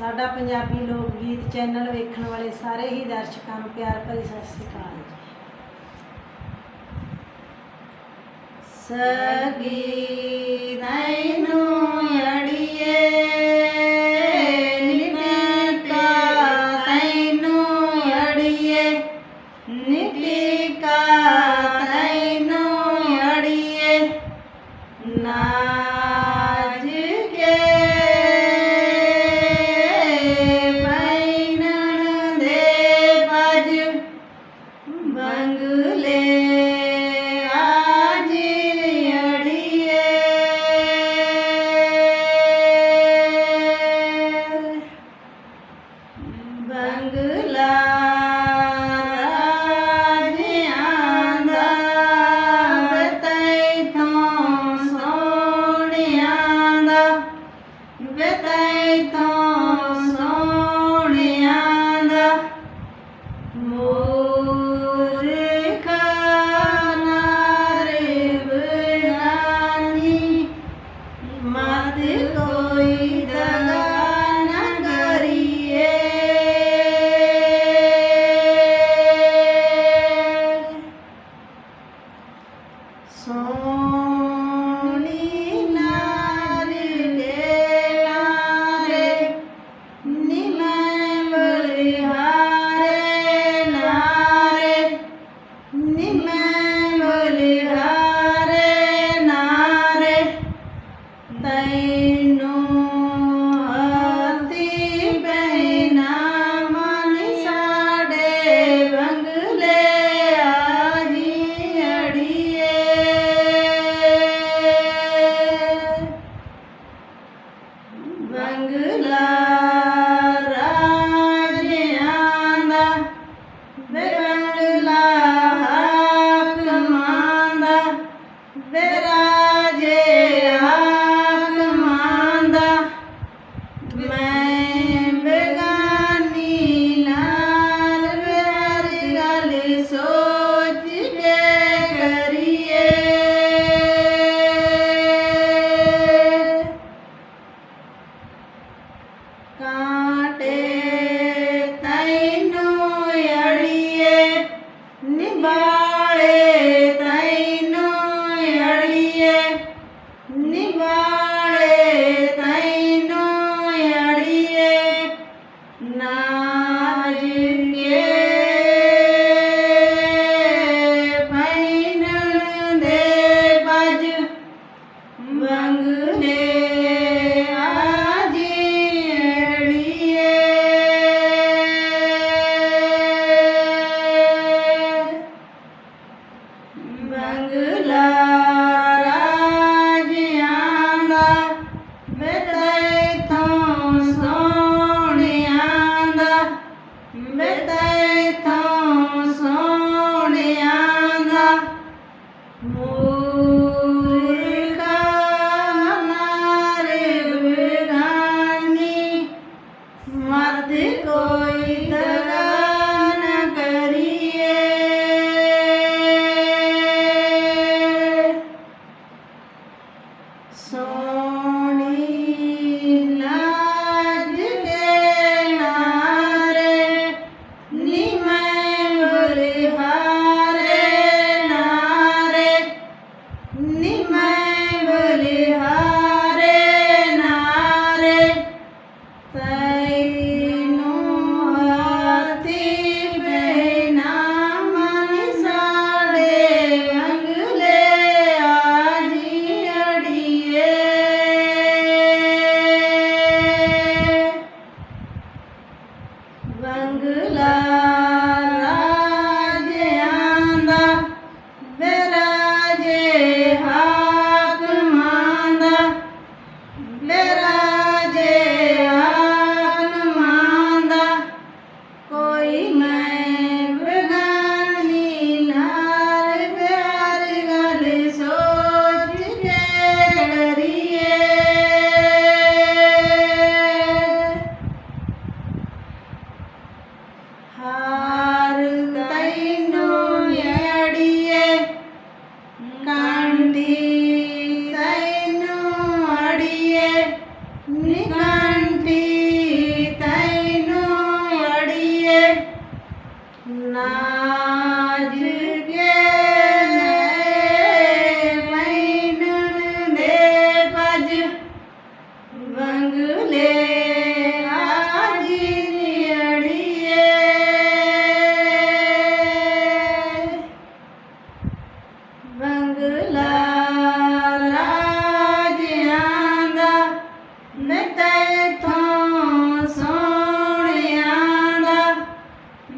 ਸਾਡਾ ਪੰਜਾਬੀ ਲੋਕ ਗੀਤ ਚੈਨਲ ਵੇਖਣ ਵਾਲੇ ਸਾਰੇ ਹੀ ਦਰਸ਼ਕਾਂ ਨੂੰ ਪਿਆਰ ਭਰੀ ਸਤਿ ਸ੍ਰੀ ਅਕਾਲ ਸਗੀ ਨੈਨੂ Mangala कांटे